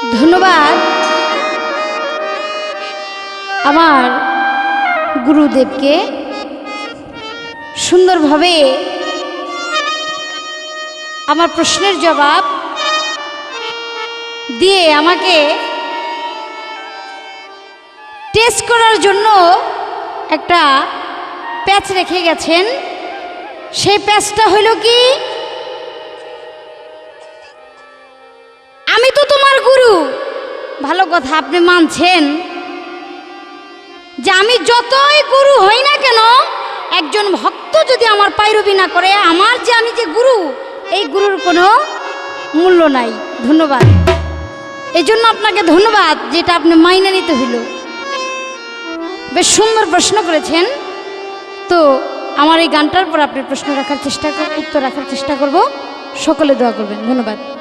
ধন্যবাদ। আমার গুরুদেবকে সুন্দরভাবে আমার প্রশ্নের জবাব দিয়ে আমাকে টেস্ট করার জন্য একটা প্যাচ রেখে গেছেন। সেই প্যাচটা হইল কি? গুরু। ভালো কথা, আপনি মানছেন। যে আমি যতই গুরু হই না কেন, একজন ভক্ত যদি আমার পাইরবি না করে, আমার যে আমি যে গুরু, এই গুরুর কোনো মূল্য নাই। ধন্যবাদ। এই জন্য আপনাকে ধন্যবাদ, যেটা আপনি মাইনে নিতে হইল। বেশ সুন্দর প্রশ্ন করেছেন। তো আমার এই গানটার পর আপনি প্রশ্ন রাখার চেষ্টা উত্তর রাখার চেষ্টা করব। সকলে দোয়া করবেন। ধন্যবাদ।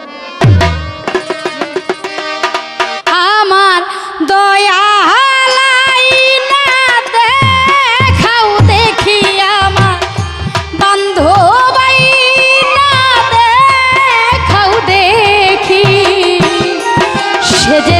সে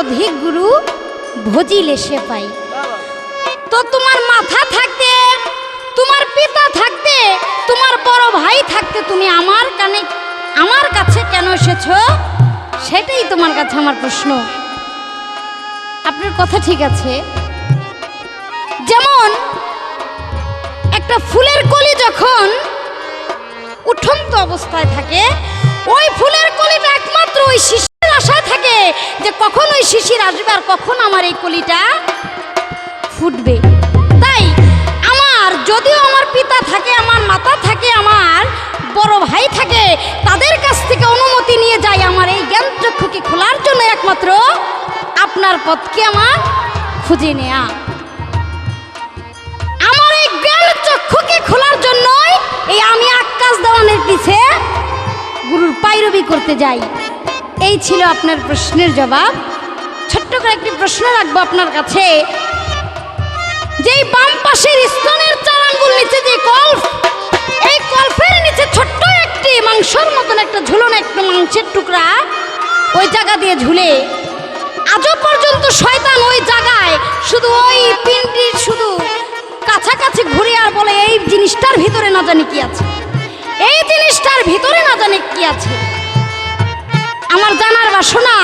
অধিক গুরু ভজিলে সে পাই। তো তোমার মাথা থাকতে, তোমার পিতা থাকতে, তোমার বড় ভাই থাকতে তুমি আমার কানে, আমার কাছে কেন এসেছ? সেটাই তোমার কাছে আমার প্রশ্ন। আপনার কথা ঠিক আছে। যেমন একটা ফুলের কলি যখন উঠন্ত অবস্থায় থাকে ওই ফুলের কলিটা একমাত্র ওই শিশির আশায় থাকে যে কখন ওই শিশির আসবে আর কখন আমার এই কলিটা ফুটবে। তাই আমার, যদিও আমার পিতা থাকে, আমার মাতা থাকে, আমার বড় ভাই থাকে, তাদের কাছ থেকে অনুমতি নিয়ে যাই আমার এই জ্ঞান চক্ষুকে খোলার জন্য একমাত্র আপনার পথকে আমার খুঁজে নেয়া। পাইরবি করতে যাই। এই ছিল আপনার প্রশ্নের জবাব। ছোট্ট করে একটি প্রশ্ন রাখব আপনার কাছে। যেই বাম পাশের স্তনের চার আঙ্গুল নিচে যে কল্প, এই কল্পের নিচে ছোট্ট একটি মাংসর মতন একটা ঝুলন একটা মাংসের টুকরা, ওই জায়গা দিয়ে ঝুলে। আজও পর্যন্ত শয়তান ওই জায়গায় শুধু ওই পিনটির শুধু কাছাকাছি ঘুরে আর বলে, এই জিনিসটার ভিতরে না জানি কি আছে। এই জিনিসটার ভিতরে না জানি কি আছে। আমার জানার বা বাসনা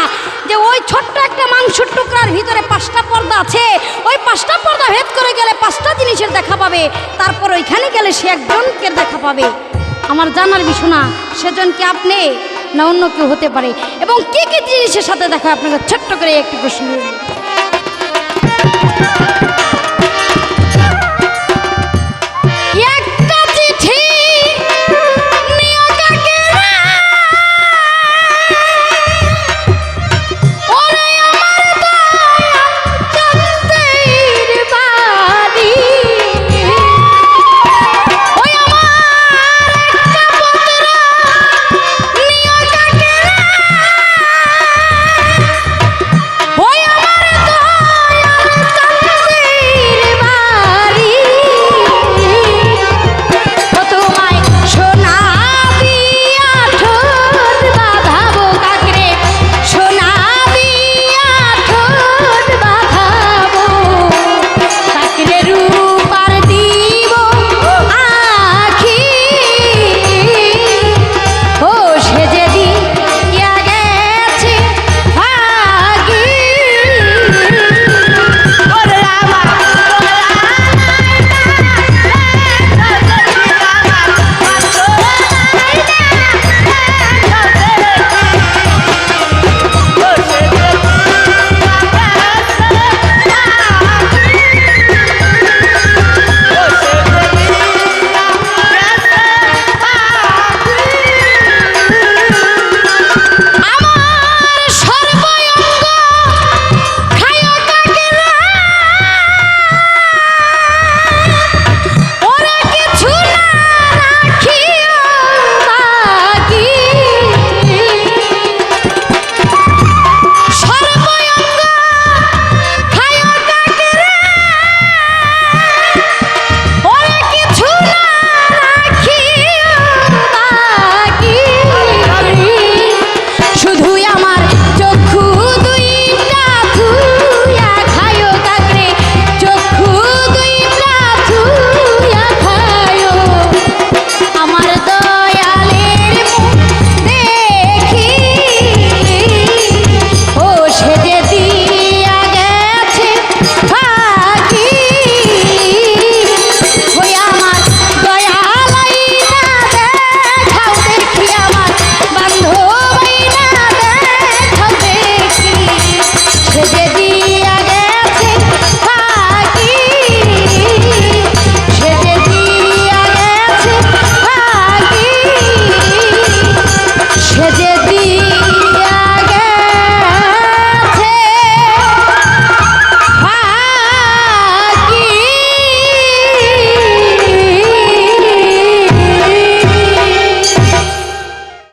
যে ওই ছোট্ট একটা মাংসের টুকরার ভিতরে পাঁচটা পর্দা আছে। ওই পাঁচটা পর্দা ভেদ করে গেলে পাঁচটা জিনিসের দেখা পাবে, তারপর ওইখানে গেলে সে একজনকে দেখা পাবে। আমার জানার বিষনা সেজন কি আপনি না অন্য কেউ হতে পারে? এবং কি কি জিনিসের সাথে দেখা আপনাকে ছোট্ট করে একটি প্রশ্ন।